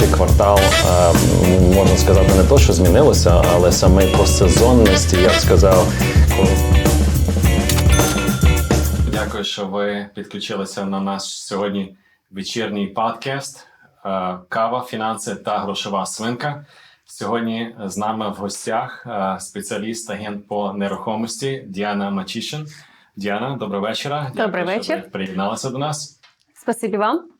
наш квартал е, можна сказати не то, що змінилося, але саме по сезонності, я б сказав, Дякую, що ви підключилися на наш сьогодні вечірній подкаст е, Кава, фінанси та грошова свинка. Сьогодні з нами в гостях е, спеціаліст агент по нерухомості Діана Мачішин. Діана, доброго вечора. Добрий Дякую, що вечір. ви приєдналися до нас. Спасибі вам.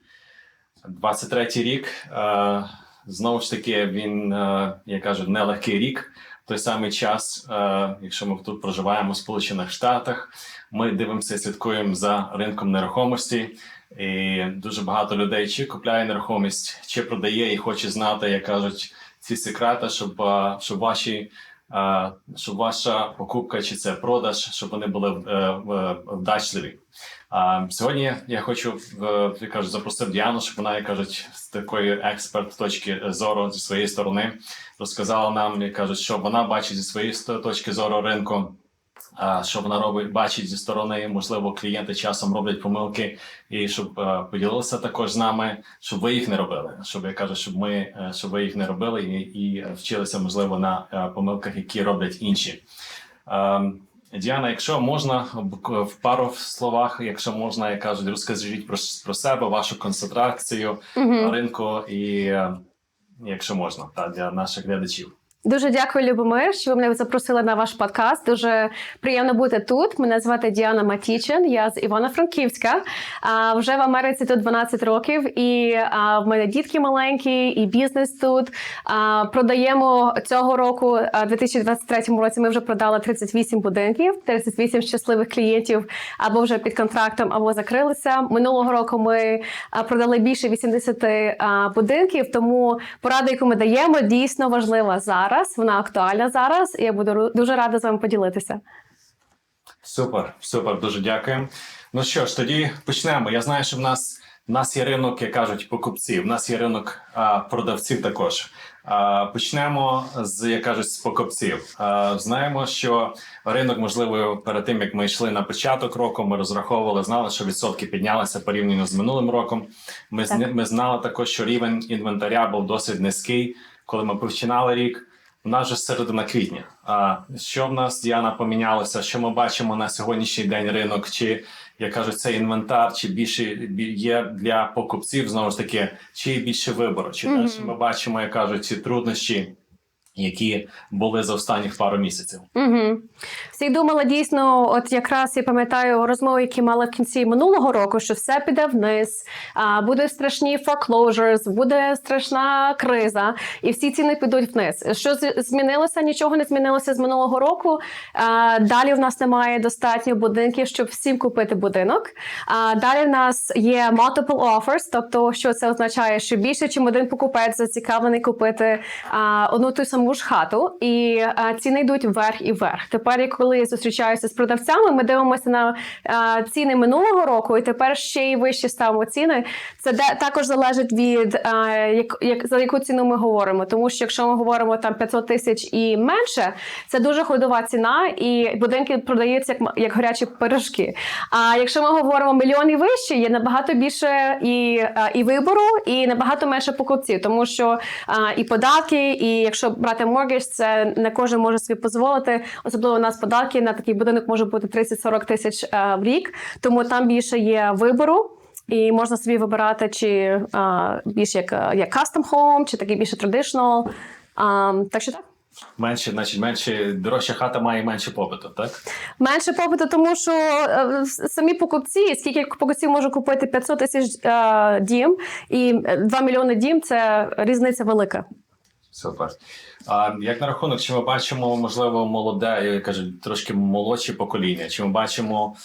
23-й рік. Е, знову ж таки, він, е, як кажуть, нелегкий рік. В той самий час, е, якщо ми тут проживаємо в Сполучених Штатах, ми дивимося слідкуємо за ринком нерухомості. І дуже багато людей чи купляє нерухомість, чи продає і хоче знати, як кажуть, ці секрети, щоб, щоб ваші. Щоб ваша покупка чи це продаж, щоб вони були е, вдачливі. А, сьогодні я хочу в- кажу, запросив Діану, щоб вона, як кажуть, з такої експерт точки зору зі своєї сторони розказала нам, як кажуть, що вона бачить зі своєї точки зору ринку. Що вона робить, бачить зі сторони, можливо, клієнти часом роблять помилки, і щоб е, поділилися також з нами, щоб ви їх не робили. Щоб я кажу, щоб ми е, щоб ви їх не робили і, і вчилися, можливо, на е, помилках, які роблять інші. Діана, якщо можна в пару словах, якщо можна, як кажуть, розкажіть про, про себе, вашу концентрацію Мгм. ринку, і якщо можна, та для наших глядачів. Дуже дякую, Любомир, що ви мене запросили на ваш подкаст. Дуже приємно бути тут. Мене звати Діана Матічин. Я з Івано-Франківська. Вже в Америці тут 12 років, і а, в мене дітки маленькі, і бізнес тут. А, продаємо цього року, а, 2023 році. Ми вже продали 38 будинків, 38 щасливих клієнтів або вже під контрактом, або закрилися. Минулого року ми продали більше 80 а, будинків. Тому порада, яку ми даємо, дійсно важлива зараз. Вона актуальна зараз, і я буду дуже рада з вами поділитися. Супер, супер, дуже дякую. Ну що ж, тоді почнемо. Я знаю, що в нас в нас є ринок, як кажуть, покупців. В нас є ринок а, продавців також. А, почнемо з як кажуть, з покупців. А, знаємо, що ринок, можливо, перед тим як ми йшли на початок року, ми розраховували, знали, що відсотки піднялися порівняно з минулим роком. Ми Так. ми знали також, що рівень інвентаря був досить низький, коли ми починали рік. У нас вже середина квітня. А що в нас Діана помінялося? Що ми бачимо на сьогоднішній день ринок? Чи як кажуть, цей інвентар, чи більше бі- є для покупців знову ж таки, чи є більше вибору? Чи Мгм. далі ми бачимо, як кажуть, ці труднощі, які були за останніх пару місяців? Угу. Всі думали дійсно, от якраз я пам'ятаю розмови, які мали в кінці минулого року, що все піде вниз, а, буде страшні foreclosures, буде страшна криза, і всі ціни підуть вниз. Що змінилося? Нічого не змінилося з минулого року. А, далі в нас немає достатньо будинків, щоб всім купити будинок. А, далі в нас є multiple offers, тобто що це означає, що більше, чим один покупець зацікавлений купити а, одну ту саму ж хату, і а, ціни йдуть вверх і вверх. Тепер, коли я зустрічаюся з продавцями, ми дивимося на а, ціни минулого року, і тепер ще й вище ставимо ціни. Це де, також залежить від а, як, як за яку ціну ми говоримо. Тому що якщо ми говоримо там 500 тисяч і менше, це дуже ходова ціна, і будинки продаються як, як гарячі пирожки. А якщо ми говоримо мільйон і вище, є набагато більше і, і вибору, і набагато менше покупців, тому що і податки, і якщо брати моргідж, це не кожен може собі дозволити. Особливо у нас податки на такий будинок може бути 30-40 тисяч в рік, тому там більше є вибору. І можна собі вибирати, чи а, більш як, а, як custom home, чи такий більше traditional. А, так що так. Менше, значить, менше дорожча хата має менше попиту, так? Менше попиту, тому що е, самі покупці, скільки покупців може купити 500 тисяч е, дім, і е, 2 мільйони дім це різниця велика. Супер. А як на рахунок, чи ми бачимо, можливо, молоде, я кажу, трошки молодші покоління? Чи ми бачимо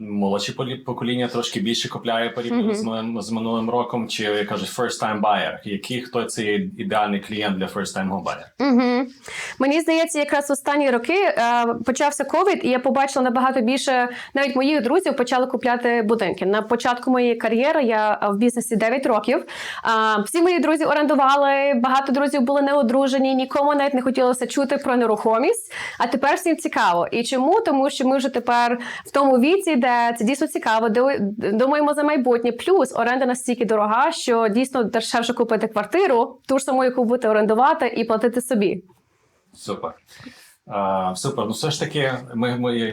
молодші покоління трошки більше купляє порівняно з, минулим, з минулим роком? Чи я кажу, first time buyer? Який хто це ідеальний клієнт для first time home buyer? Угу. Мені здається, якраз останні роки е, почався ковід, і я побачила набагато більше навіть моїх друзів почали купляти будинки. На початку моєї кар'єри я в бізнесі 9 років. Е, всі мої друзі орендували, багато друзів були були не одружені, нікому навіть не хотілося чути про нерухомість. А тепер всім цікаво. І чому? Тому що ми вже тепер в тому віці, де це дійсно цікаво, де думаємо за майбутнє. Плюс оренда настільки дорога, що дійсно дешевше купити квартиру, ту ж саму, яку будете орендувати, і платити собі. Супер. А, супер. Ну все ж таки, ми, ми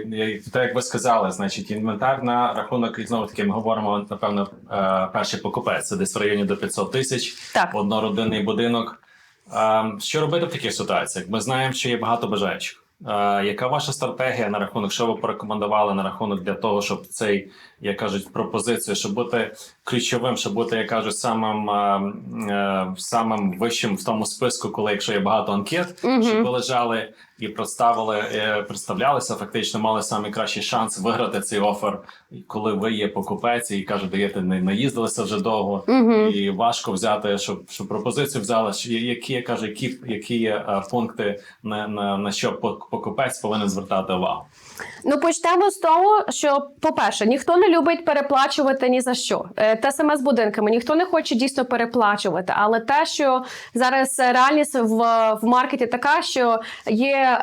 так як ви сказали, значить, інвентар на рахунок і знову таки ми говоримо, напевно, е, перший покупець. Це десь в районі до 500 тисяч, однородинний будинок. А, що робити в таких ситуаціях? Ми знаємо, що є багато бажаючих. А, яка ваша стратегія на рахунок, що ви порекомендували на рахунок для того, щоб цей, як кажуть, пропозицію, щоб бути ключовим, щоб бути, як кажуть, самим, е, самим вищим в тому списку, коли якщо є багато анкет, Мгм. щоб ви лежали і представили, е, представлялися, фактично мали найкращий шанс виграти цей офер, коли ви є покупець і кажуть, даєте не наїздилися вже довго, Мгм. і важко взяти, щоб, щоб пропозицію взяли. Які я кажу, які, які є е, пункти на, на, на що пок- покупець повинен звертати увагу? Ну, почнемо з того, що, по-перше, ніхто не любить переплачувати ні за що. Е, Те саме з будинками. Ніхто не хоче дійсно переплачувати. Але те, що зараз е, реальність в, в маркеті така, що є е,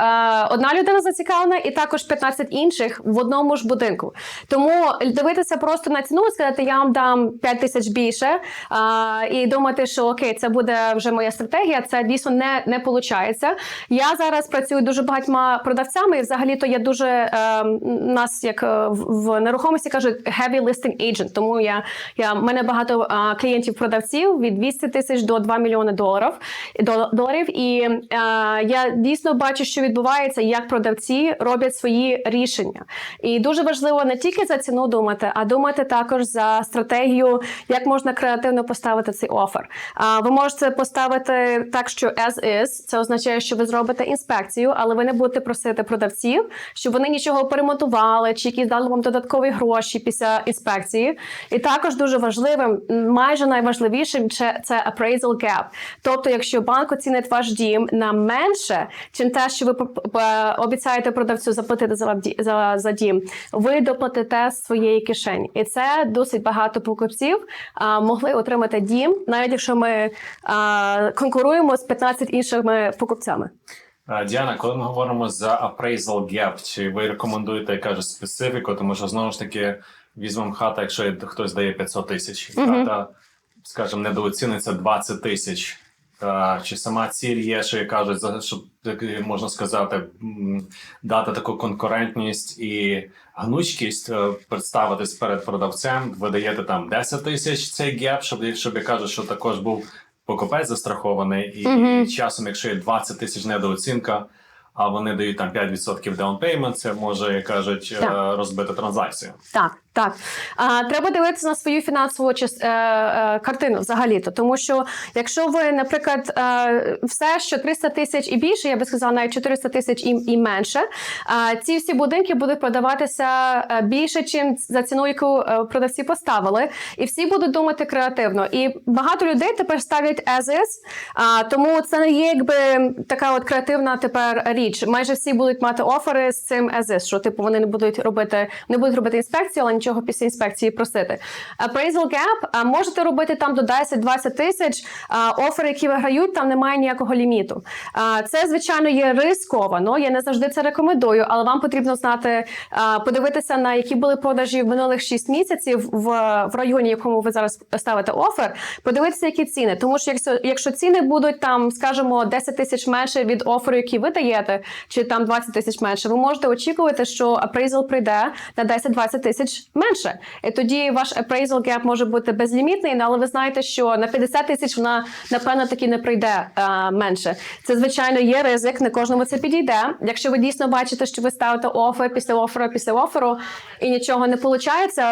одна людина зацікавлена, і також 15 інших в одному ж будинку. Тому дивитися просто на ціну сказати, я вам дам 5 тисяч більше, е, і думати, що окей, це буде вже моя стратегія. Це дійсно не, не виходить. Я зараз працюю дуже багатьма продавцями, і взагалі то я дуже е, нас, як е, в, нерухомості кажуть, heavy listing agent. Тому я, я мене багато е, клієнтів-продавців від 200 тисяч до 2 мільйони доларів. доларів. І е, я дійсно бачу, що відбувається, як продавці роблять свої рішення. І дуже важливо не тільки за ціну думати, а думати також за стратегію, як можна креативно поставити цей офер. А ви можете поставити так, що as is, це означає, що ви зробите інспекцію, але ви не будете просити продавців, щоб вони нічого перемонтували чи якісь дали вам додаткові гроші після інспекції. І також дуже важливим, майже найважливішим, це, appraisal gap. Тобто, якщо банк оцінить ваш дім на менше, чим те, що ви обіцяєте продавцю заплатити за, за, за дім, ви доплатите з своєї кишені. І це досить багато покупців а, могли отримати дім, навіть якщо ми а, конкуруємо з 15 іншими покупцями. Діана, коли ми говоримо за appraisal gap, чи ви рекомендуєте, я кажу, специфіку, тому що знову ж таки візьмемо хата, якщо хтось дає 500 тисяч, і Мгм. хата, скажімо, недооціниться 20 тисяч. Чи сама ціль є, що кажуть, щоб можна сказати, дати таку конкурентність і гнучкість е, представитись перед продавцем, ви даєте там 10 тисяч цей геп, щоб, щоб я кажу, що також був покупець застрахований, і, і часом, якщо є 20 тисяч недооцінка, а вони дають там 5% down payment, це може, як кажуть, е, Так. розбити транзакцію. Так, так. А, треба дивитися на свою фінансову е, е, картину взагалі-то. Тому що якщо ви, наприклад, е, все, що 300 тисяч і більше, я би сказала, навіть 400 тисяч і, і менше, а ці всі будинки будуть продаватися е, більше, чим за ціну, яку е, продавці поставили, і всі будуть думати креативно. І багато людей тепер ставлять as is, а, тому це не є якби така от креативна тепер річ. Майже всі будуть мати офери з цим as is, що типу вони не будуть робити, не будуть робити інспекцію, але нічого після інспекції просити. Appraisal gap можете робити там до 10-20 тисяч. а, Офери, які виграють, там немає ніякого ліміту. Це звичайно є рисковано. Я не завжди це рекомендую, але вам потрібно знати, подивитися на які були продажі в минулих 6 місяців в, в районі, якому ви зараз ставите офер. Подивитися, які ціни. Тому що якщо, якщо ціни будуть там, скажімо, 10 тисяч менше від оферу, який ви даєте, чи там 20 тисяч менше, ви можете очікувати, що appraisal прийде на 10-20 тисяч менше. І тоді ваш appraisal gap може бути безлімітний, але ви знаєте, що на 50 тисяч вона напевно таки не прийде а, менше. Це звичайно є ризик, не кожному це підійде. Якщо ви дійсно бачите, що ви ставите офер після оферу, після оферу і нічого не виходить,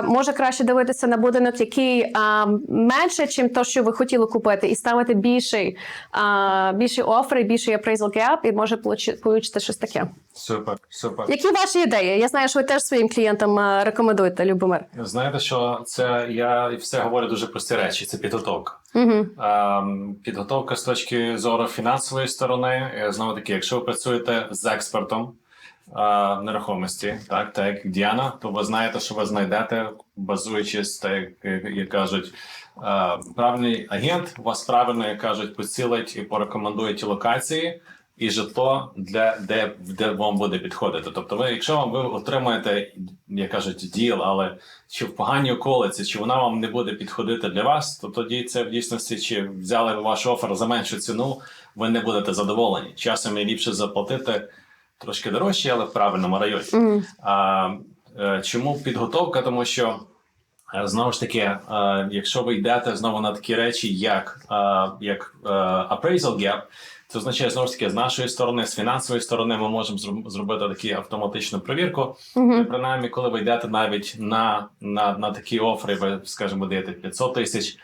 може краще дивитися на будинок, який а, менше, чим то, що ви хотіли купити, і ставити більший, а, більший офер і більший appraisal gap, і може получити щось таке. Супер, супер. Які ваші ідеї? Я знаю, що ви теж своїм клієнтам е, рекомендуєте, Любомир. Знаєте, що це я все говорю дуже прості речі. Це підготовка. Угу. Ем, Підготовка з точки зору фінансової сторони. Е, Знову таки, якщо ви працюєте з експертом, а, нерухомості, так, так як Діана, то ви знаєте, що ви знайдете, базуючись, так як, як кажуть, а, правильний агент вас правильно, як кажуть, поцілить і порекомендує ті локації. І житло для де, де вам буде підходити. Тобто, ви, якщо вам ви отримаєте, як кажуть, діл, але чи в поганій околиці, чи вона вам не буде підходити для вас, то тоді це в дійсності, чи взяли ви ваш офер за меншу ціну, ви не будете задоволені. Часом є ліпше заплатити трошки дорожче, але в правильному районі. Мгм. А, е, чому підготовка? Тому що е, знову ж таки, е, якщо ви йдете знову на такі речі, як, як appraisal gap, це означає знову ж таки з нашої сторони, з фінансової сторони, ми можемо зробити таку автоматичну перевірку. Мгм. І принаймні, коли ви йдете навіть на, на, на такі офери, ви, скажімо, даєте 500 тисяч,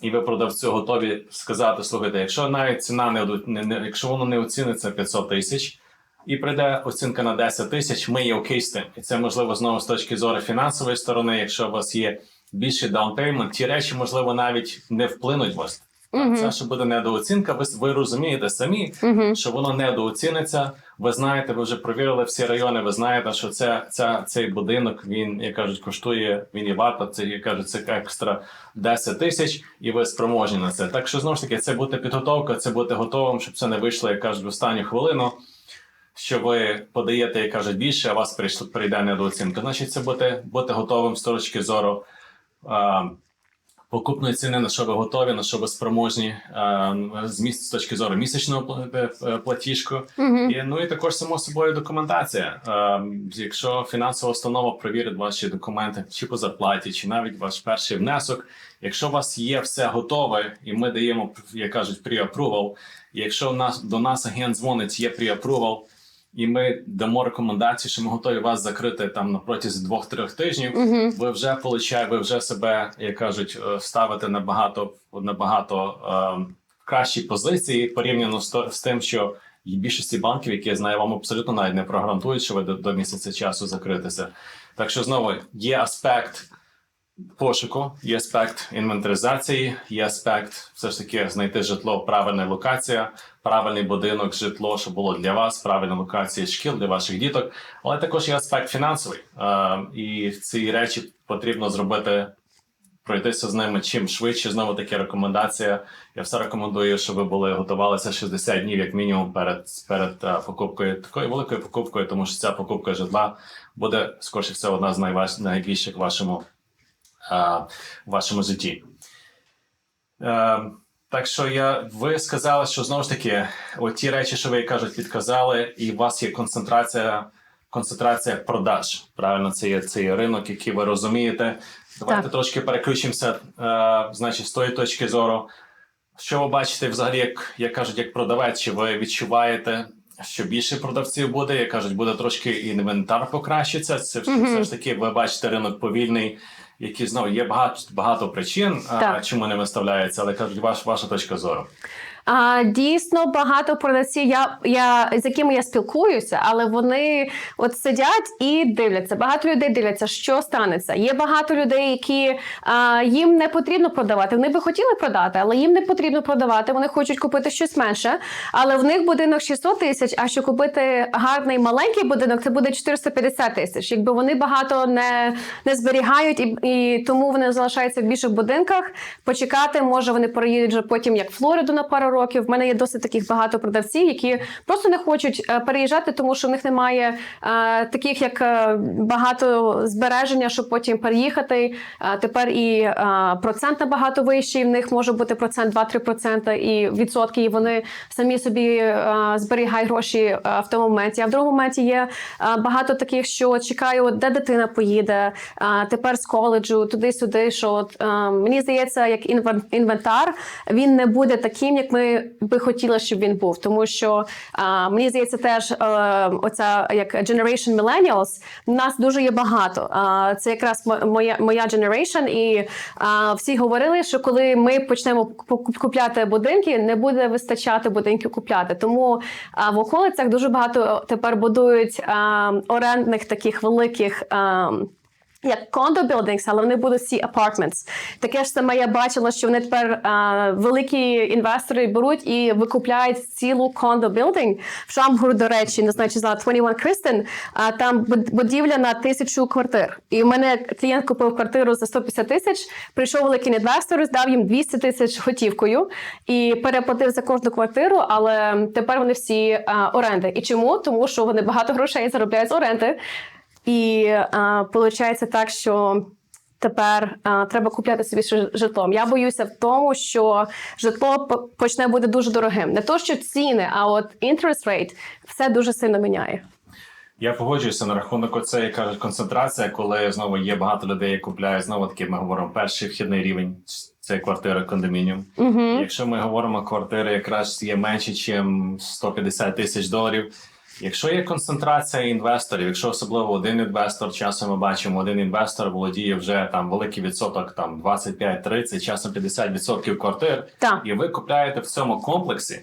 і ви продавцю готові сказати: слухайте, якщо навіть ціна не, не, не якщо воно не оціниться 500 тисяч, і прийде оцінка на 10 тисяч, ми є окей з тим. І це можливо знову з точки зору фінансової сторони. Якщо у вас є більший даунпеймент, ті речі можливо навіть не вплинуть вас. Мгм. Це що буде недооцінка. Ви, ви розумієте самі, Мгм. що воно недооціниться. Ви знаєте, ви вже провірили всі райони. Ви знаєте, що це, це цей будинок він, як кажуть, коштує. Він і варто. Це як кажуть, це екстра 10 тисяч, і ви спроможні на це. Так що знову ж таки, це бути підготовка, це бути готовим, щоб це не вийшло, як кажуть, в останню хвилину. Що ви подаєте, як кажуть, більше, а вас прийде недооцінка. Значить, це бути, бути готовим з точки зору а, покупної ціни, на що ви готові, на що ви спроможні, а, з місць з точки зору місячного е, е, платіжку. Мгм. І, ну і також само собою документація. Е, якщо фінансова установа провірить ваші документи чи по зарплаті, чи навіть ваш перший внесок, якщо у вас є все готове, і ми даємо, як кажуть, pre-approval, якщо нас до нас агент дзвонить, є pre-approval, і ми дамо рекомендації, що ми готові вас закрити там на протязі двох-трьох тижнів. Мгм. Ви вже получає, ви вже себе, як кажуть, е, ставите набагато набагато е, в кращій позиції порівняно з, з тим, що і більшості банків, які я знаю, вам абсолютно навіть не прогарантують, що ви до, до місяця часу закритеся. Так що знову є аспект пошуку, є аспект інвентаризації, є аспект все ж таки знайти житло, правильна локація, правильний будинок, житло, що було для вас, правильна локація шкіл для ваших діток. Але також є аспект фінансовий. Е, і ці речі потрібно зробити. Пройтися з ними чим швидше. Знову таки рекомендація. Я все рекомендую, щоб ви були готувалися 60 днів, як мінімум, перед перед е, покупкою такою великою покупкою, тому що ця покупка житла буде скоріше все одна з найваж... найбільших вашому, в вашому житті. Е, так що я ви сказали, що знову ж таки, оті речі, що ви кажуть, підказали, і у вас є концентрація. Концентрація продаж. Правильно, це є це є ринок, який ви розумієте. Давайте Так. трошки переключимося, е, значить, з тої точки зору. Що ви бачите взагалі, як, як кажуть, як продавець, чи ви відчуваєте, що більше продавців буде? Як кажуть, буде трошки інвентар покращиться. Це все, Мгм. все ж таки, ви бачите ринок повільний, який знову є багато багато причин, а, Так. чому не виставляється, але кажуть, ваш, ваша точка зору. А, дійсно багато продавців, я, я, з якими я спілкуюся, але вони от сидять і дивляться. Багато людей дивляться, що станеться. Є багато людей, які а, їм не потрібно продавати. Вони би хотіли продати, але їм не потрібно продавати. Вони хочуть купити щось менше. Але в них будинок 600 тисяч, а щоб купити гарний маленький будинок, це буде 450 тисяч. Якби вони багато не, не зберігають, і, і тому вони залишаються в більших будинках. Почекати, може, вони переїдуть вже потім як Флориду на пару років. В мене є досить таких багато продавців, які просто не хочуть е, переїжджати, тому що в них немає е, таких як е, багато збереження, щоб потім переїхати. Тепер і процент набагато вищий. В них може бути процент 2-3% і відсотки. І вони самі собі зберігають гроші в тому моменті. А в другому моменті є багато таких, що чекаю, де дитина поїде. тепер з коледжу, туди-сюди. Що от, мені здається, як інвен- інвентар він не буде таким, як ми би хотіли, щоб він був. Тому що е, мені здається, теж е, оця як Generation Millennials, нас дуже є багато. Е, це якраз моя моя generation, і е, всі говорили, що коли ми почнемо куп- купляти будинки, не буде вистачати будинків купляти. Тому е, в околицях дуже багато тепер будують е, орендних таких великих. е, як condo buildings, але вони будуть всі apartments. Таке ж саме я бачила, що вони тепер а, великі інвестори беруть і викупляють цілу condo building. В Шамгуру, до речі, не знаю, чи знала 21 Крістен, а там буд- будівля на тисячу квартир. І в мене клієнт купив квартиру за 150 тисяч, прийшов великий інвестор, здав їм 200 тисяч готівкою і переплатив за кожну квартиру, але тепер вони всі а, оренди. І чому? Тому що вони багато грошей заробляють з оренди. І виходить так, що тепер а, треба купляти собі ще житло. Я боюся в тому, що житло по- почне бути дуже дорогим. Не то, що ціни, а от interest rate все дуже сильно міняє. Я погоджуюся на рахунок оцеї кажуть концентрація, коли знову є багато людей, які купляють знову таки. Ми говоримо перший вхідний рівень це квартира кондомініум. Угу. Якщо ми говоримо квартири, якраз є менше, ніж 150 тисяч доларів. Якщо є концентрація інвесторів, якщо особливо один інвестор, часом ми бачимо, один інвестор володіє вже там великий відсоток, там 25-30, часом 50% квартир, Так. і ви купляєте в цьому комплексі.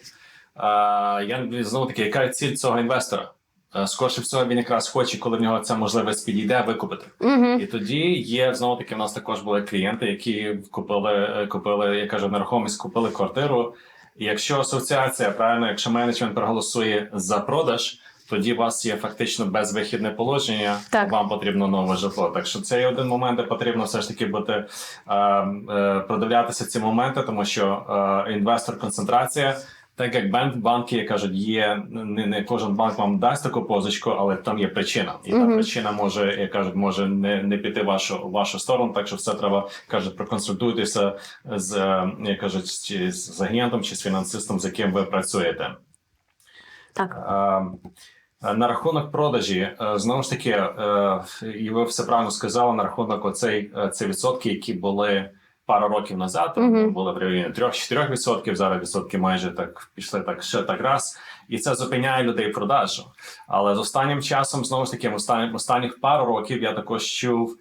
А, я знову таки, яка ціль цього інвестора? Е, Скорше всього, він якраз хоче, коли в нього ця можливість підійде, викупити. Угу. І тоді є знову таки. У нас також були клієнти, які купили, е, купили, я кажу, нерухомість, купили квартиру. Якщо асоціація, правильно, якщо менеджмент проголосує за продаж, тоді у вас є фактично безвихідне положення. Так. Вам потрібно нове житло. Так що це є один момент, де потрібно все ж таки бути е, е, продивлятися ці моменти, тому що е, інвестор концентрація. Так як банк, банки кажуть, є не, не кожен банк вам дасть таку позичку, але там є причина, і та Мгм. причина може, як кажуть, може не, не піти вашу вашу сторону. Так що все треба кажуть, проконсультуйтеся з як кажуть, чи з агентом чи з фінансистом, з яким ви працюєте. Так. Е, На рахунок продажі, е, знову ж таки, е, і ви все правильно сказали на рахунок оцей е, ці відсотки, які були пару років назад, Мгм. були в районі 3-4 відсотків. Зараз відсотки майже так пішли так ще так раз, і це зупиняє людей продажу. Але з останнім часом, знову ж таки, останніх, останніх пару років я також чув.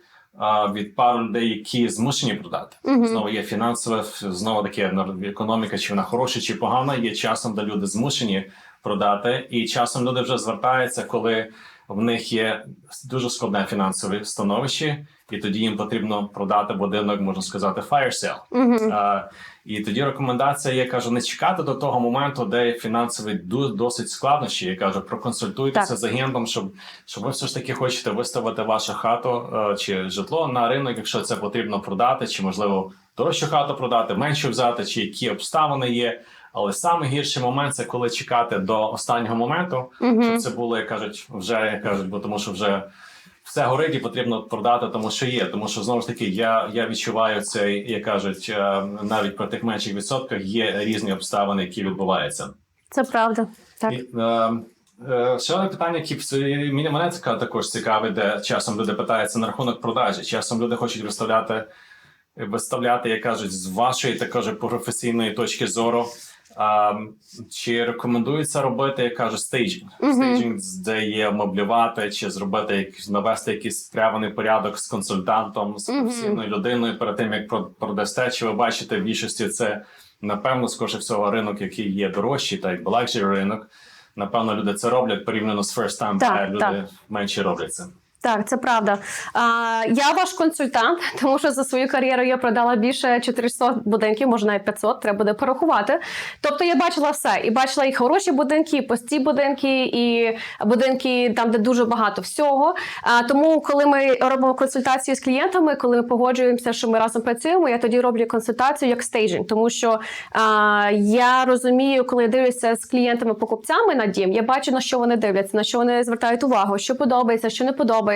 Від пару людей, які змушені продати, Мгм. знову є фінансове, знову нар- економіка, чи вона хороша, чи погана. Є часом, де люди змушені продати, і часом люди вже звертаються, коли в них є дуже складне фінансове становище, і тоді їм потрібно продати будинок, можна сказати, fire sale. Угу. А, і тоді рекомендація є кажу, не чекати до того моменту, де фінансові досить складнощі. Я кажу, проконсультуйтеся Так. з агентом, щоб, щоб ви все ж таки хочете виставити вашу хату е, чи житло на ринок, якщо це потрібно продати, чи можливо дорожчу хату продати, меншу взяти, чи які обставини є. Але саме гірший момент це коли чекати до останнього моменту, Угу. щоб це було, як кажуть, вже як кажуть, бо тому що вже все горить і потрібно продати, тому що є. Тому що знову ж таки, я, я відчуваю цей, як кажуть, е, навіть при тих менших відсотках є різні обставини, які відбуваються. Це правда. Так. І, е, е, ще одне питання, які мене, також цікавить, де часом люди питаються на рахунок продажі. Часом люди хочуть виставляти, виставляти, як кажуть, з вашої також професійної точки зору. А, чи рекомендується робити, як кажуть, стейджинг? Мгм. Стейджинг, де є меблювати, чи зробити навести якийсь справений порядок з консультантом, з професійною людиною перед тим, як про- продасте. Чи ви бачите в більшості це напевно, скоріше всього, ринок, який є дорожчий, так як luxury ринок. Напевно, люди це роблять порівняно з first time Так, люди так. менше роблять це. Так, це правда. А, я ваш консультант, тому що за свою кар'єру я продала більше 400 будинків, може навіть 500, треба буде порахувати. Тобто я бачила все. І бачила і хороші будинки, і пусті будинки, і будинки там, де дуже багато всього. А, тому, коли ми робимо консультації з клієнтами, коли ми погоджуємося, що ми разом працюємо, я тоді роблю консультацію як стейджинг, тому що а, я розумію, коли я дивлюся з клієнтами-покупцями на дім, я бачу на що вони дивляться, на що вони звертають увагу, що подобається, що не подобається.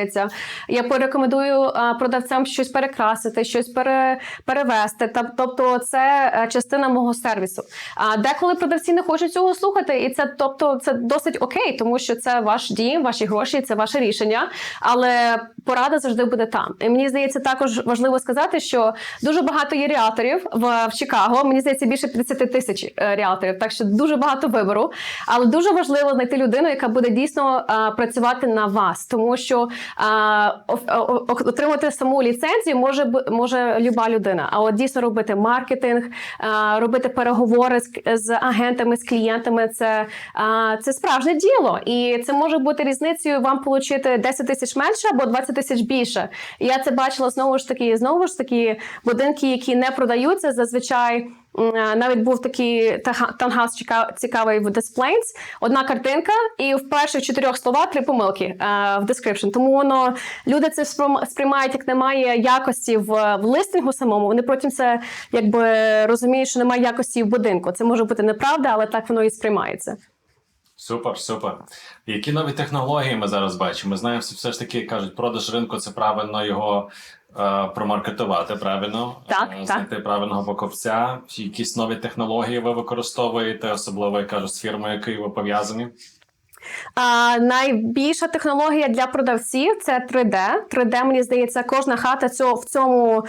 Я порекомендую продавцям щось перекрасити, щось пере, перевести. Тобто, це е, частина мого сервісу. А деколи продавці не хочуть цього слухати, і це тобто це досить окей, тому що це ваш дім, ваші гроші, це ваше рішення. Але порада завжди буде там. І мені здається, також важливо сказати, що дуже багато є ріаторів в, в Чикаго. Мені здається, більше 50 тисяч е, ріаторів, так що дуже багато вибору. Але дуже важливо знайти людину, яка буде дійсно е, працювати на вас, тому що а, отримати саму ліцензію може може люба людина. А от дійсно робити маркетинг, робити переговори з, з агентами, з клієнтами. Це, це справжнє діло, і це може бути різницею вам отримати 10 тисяч менше або 20 тисяч більше. Я це бачила знову ж таки, знову ж таки, будинки, які не продаються, зазвичай. Е, Навіть був такий таунхаус цікавий в Des Одна картинка, і в перших чотирьох словах три помилки е, в description. Тому воно люди це сприйм- сприймають, як немає якості в, в листингу самому. Вони потім це якби розуміють, що немає якості в будинку. Це може бути неправда, але так воно і сприймається. Супер, супер. Які нові технології ми зараз бачимо? Ми знаємо, все ж таки кажуть, продаж ринку це правильно його промаркетувати, правильно? Так, знайти так. правильного покупця. Якісь нові технології ви використовуєте, особливо я кажу, з фірмою, якою ви пов'язані? А, найбільша технологія для продавців це 3D. 3D, мені здається, кожна хата цього, в цьому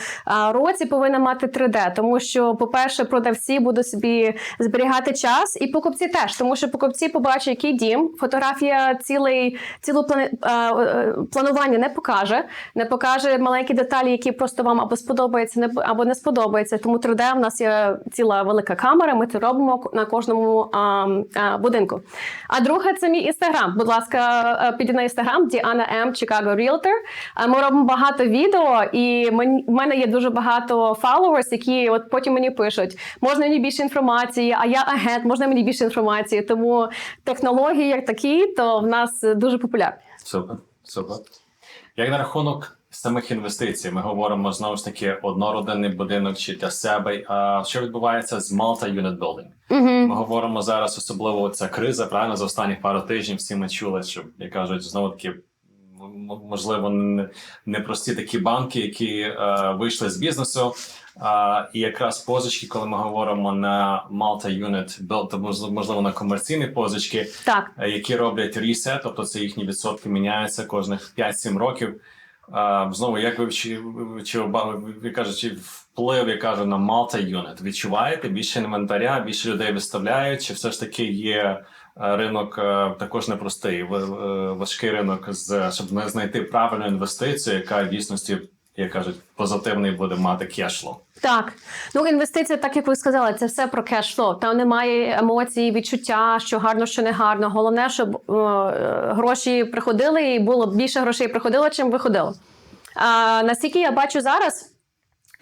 році повинна мати 3D, тому що, по-перше, продавці будуть собі зберігати час, і покупці теж, тому що покупці побачать, який дім. Фотографія цілий цілу плани, е, планування не покаже, не покаже маленькі деталі, які просто вам або сподобаються, не- або не сподобаються. Тому 3D в нас є ціла велика камера. Ми це робимо на кожному а, а, будинку. А друге, це мій інстаграм. Будь ласка, піді на інстаграм Діана М. Chicago Realtor. Е, Ми робимо багато відео, і в мене є дуже багато followers, які от потім мені пишуть: можна мені більше інформації, а я агент, можна мені більше інформації. Тому технології як такі, то в нас е, дуже популярні. Супер, супер. Як на рахунок самих інвестицій, ми говоримо знову ж таки однородинний будинок чи для себе. А що відбувається з multi-unit building? Ми говоримо зараз, особливо ця криза, правильно за останні пару тижнів всі ми чули, що як кажуть, знову таки. Можливо, не- непрості такі банки, які е, вийшли з бізнесу. А, і якраз позички, коли ми говоримо на multi-unit build, то можливо на комерційні позички, Так. е, які роблять reset, тобто це їхні відсотки міняються кожних 5-7 років. А, знову, як ви ви кажете, вплив, я кажу, на multi-unit? Відчуваєте більше інвентаря, більше людей виставляють, чи все ж таки є е, ринок е, також непростий, е, важкий ринок, з, щоб знайти правильну інвестицію, яка в дійсності, як кажуть, позитивний буде мати кешло. Так, ну інвестиція, так як ви сказали, це все про кешло. Там немає емоцій, відчуття, що гарно, що не гарно. Головне, щоб е, гроші приходили і було більше грошей приходило, чим виходило. А, наскільки я бачу зараз.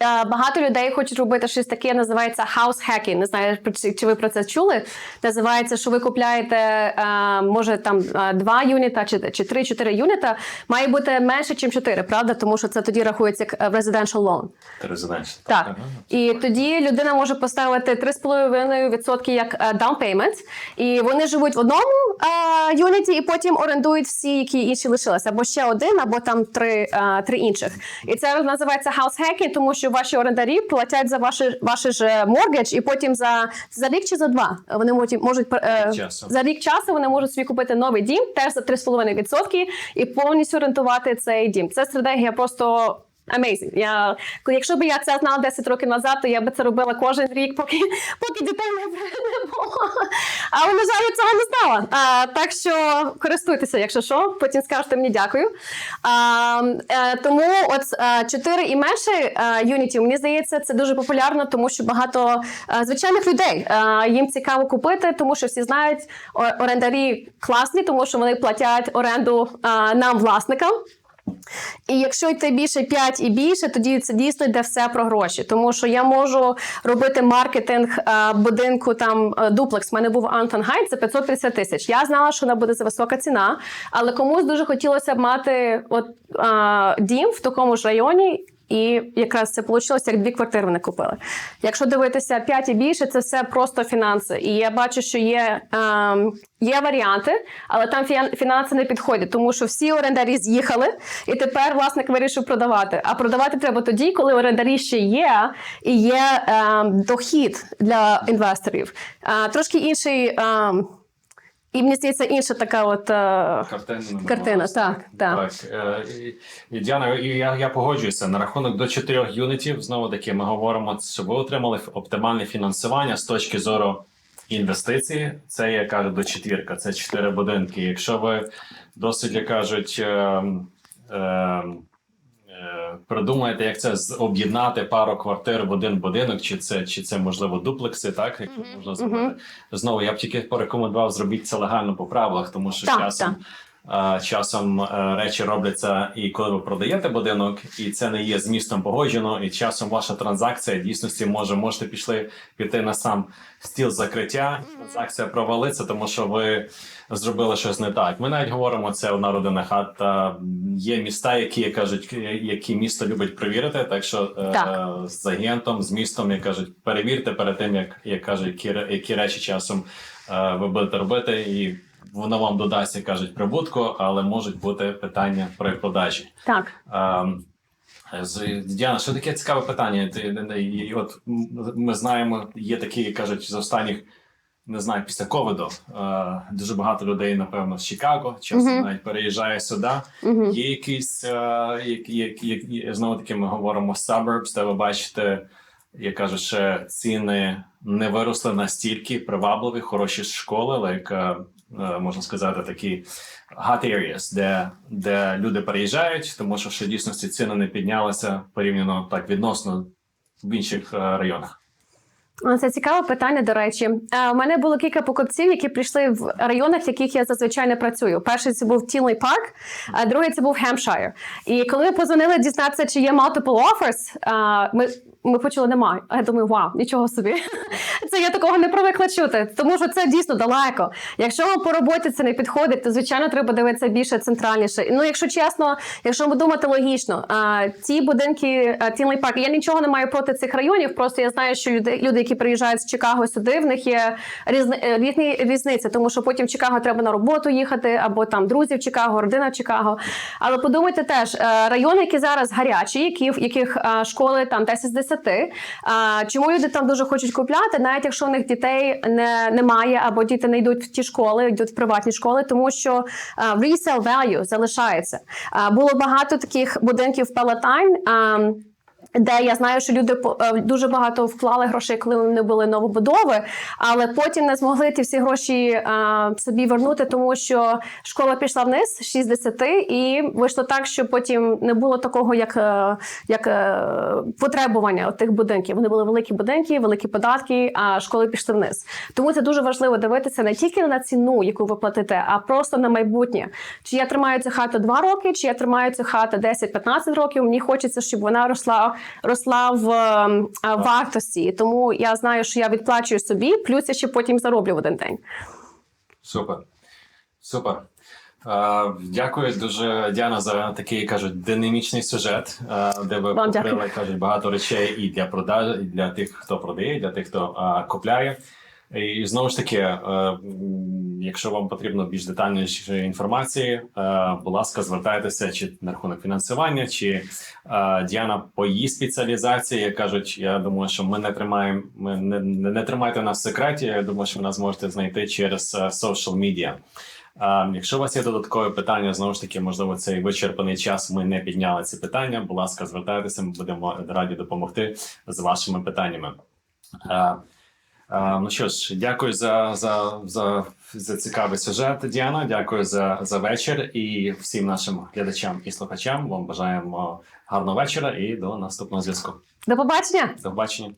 Е, Багато людей хочуть робити щось таке, називається house hacking. Не знаю, чи- ви про це чули. Називається, що ви купляєте, е, може там е, два юніта чи, чи три-чотири юніта. Має бути менше, ніж чотири, правда? Тому що це тоді рахується як residential loan. Резиденція. Так. Ага. І тоді людина може поставити 3,5% як down payment, і вони живуть в одному юніті, і потім орендують всі, які інші лишилися, або ще один, або там три, три інших. І це називається house hacking, тому що ваші орендарі платять за ваше, ваше ж моргедж, і потім за, за рік чи за два вони можуть, можуть е, часу. за рік часу вони можуть собі купити новий дім, теж за 3,5% і повністю орендувати цей дім. Це стратегія просто. Amazing. Я, якщо б я це знала 10 років назад, то я би це робила кожен рік, поки, поки дітей не, не було. Але, на жаль, цього не знала. А, так що користуйтеся, якщо що, потім скажете мені дякую. А, е, тому от е, 4 і менше юнітів, мені здається, це дуже популярно, тому що багато е, звичайних людей їм цікаво купити, тому що всі знають, орендарі класні, тому що вони платять оренду нам, власникам. І якщо йти більше 5 і більше, тоді це дійсно йде все про гроші. Тому що я можу робити маркетинг е, будинку там е, дуплекс. У мене був Антон Гайт за 550 тисяч. Я знала, що вона буде за висока ціна, але комусь дуже хотілося б мати от е, дім в такому ж районі. І якраз це вийшло, як дві квартири вони купили. Якщо дивитися 5 і більше, це все просто фінанси. І я бачу, що є, ем, є варіанти, але там фінанси не підходять, тому що всі орендарі з'їхали, і тепер власник вирішив продавати. А продавати треба тоді, коли орендарі ще є, і є ем, дохід для інвесторів. Е, трошки інший. ем, і мені здається, інша така от е, Картина, Картина, так, так. так. е, Діана, і я, я погоджуюся на рахунок до чотирьох юнітів. Знову таки, ми говоримо, щоб ви отримали оптимальне фінансування з точки зору інвестицій. Це я кажу до четвірка, це чотири будинки. Якщо ви досить як кажуть. е, е, придумаєте, як це об'єднати пару квартир в один будинок, чи це, чи це можливо дуплекси, так як можна зробити. Знову я б тільки порекомендував зробити це легально по правилах, тому що Так, часом. е, Часом е, речі робляться, і коли ви продаєте будинок, і це не є змістом погоджено, і часом ваша транзакція дійсності може можете пішли піти на сам стіл закриття. Транзакція провалиться, тому що ви зробили щось не так. Ми навіть говоримо це у народина хата. Є міста, які кажуть, які місто любить перевірити. Так що е, з агентом, з містом, як кажуть, перевірте перед тим, як, як кажуть, які, які речі часом е, ви будете робити, і воно вам додасть, як кажуть, прибутку, але можуть бути питання при продажі. Так. Ем, Діана, що таке цікаве питання? І- от ми знаємо, є такі, як кажуть, з останніх, не знаю, після ковіду е, дуже багато людей, напевно, з Чикаго, часом Мгм. навіть переїжджає сюди. Угу. Є якісь, е, які, які, які, знову таки, ми говоримо suburbs, де ви бачите, як кажуть, ще ціни не виросли настільки привабливі, хороші школи, е, е, можна сказати, такі hot areas, де, де люди переїжджають, тому що ще дійсності ціни не піднялися порівняно так відносно в інших е, районах. Це цікаве питання, до речі. Е, У мене було кілька покупців, які прийшли в районах, в яких я зазвичай не працюю. Перший це був Тінлей Парк, а другий це був Хемпшайр. І коли ми позвонили дізнатися, чи є multiple offers, ми, ми почули немає. А я думаю, вау, нічого собі. Це я такого не привикла чути, тому що це дійсно далеко. Якщо вам по роботі це не підходить, то звичайно треба дивитися більше центральніше. Ну, якщо чесно, якщо думати логічно, а, ті будинки Тінлей Парк, я нічого не маю проти цих районів. Просто я знаю, що люди, люди, які приїжджають з Чикаго сюди, в них є різни, е, різні різниці, тому що потім в Чикаго треба на роботу їхати, або там друзі в Чикаго, родина в Чикаго. Але подумайте теж, е, райони, які зараз гарячі, які в яких е, школи там 10 з 10, е, чому люди там дуже хочуть купляти, навіть якщо у них дітей не, немає, або діти не йдуть в ті школи, йдуть в приватні школи, тому що resale value залишається. Було багато таких будинків Palatine, е, де я знаю, що люди е, дуже багато вклали грошей, коли вони були новобудови, але потім не змогли ті всі гроші е, собі вернути, тому що школа пішла вниз 60 і вийшло так, що потім не було такого, як, е, як потребування тих будинків. Вони були великі будинки, великі податки, а школи пішли вниз. Тому це дуже важливо дивитися не тільки на ціну, яку ви платите, а просто на майбутнє. Чи я тримаю цю хату 2 роки, чи я тримаю цю хату 10-15 років. Мені хочеться, щоб вона росла, росла в е, е, вартості. Тому я знаю, що я відплачую собі, плюс я ще потім зароблю в один день. Супер. Супер. Е, дякую дуже, Діана, за такий кажуть динамічний сюжет, де ви Вам покрили кажуть багато речей і для продажу, і для тих, хто продає, і для тих, хто купляє. І знову ж таки, е, якщо вам потрібно більш детальніше інформації, е, будь ласка, звертайтеся чи на рахунок фінансування, чи е, Діана по її спеціалізації. Як кажуть, я думаю, що ми не тримаємо, ми не, не, тримайте нас в секреті. Я думаю, що ви нас можете знайти через social media. Якщо у вас є додаткові питання, знову ж таки, можливо, цей вичерпаний час ми не підняли ці питання. Будь ласка, звертайтеся, ми будемо раді допомогти з вашими питаннями. Ну що ж, дякую за, за, за, за цікавий сюжет, Діана. Дякую за, за вечір і всім нашим глядачам і слухачам. Вам бажаємо гарного вечора і до наступного зв'язку. До побачення! До побачення.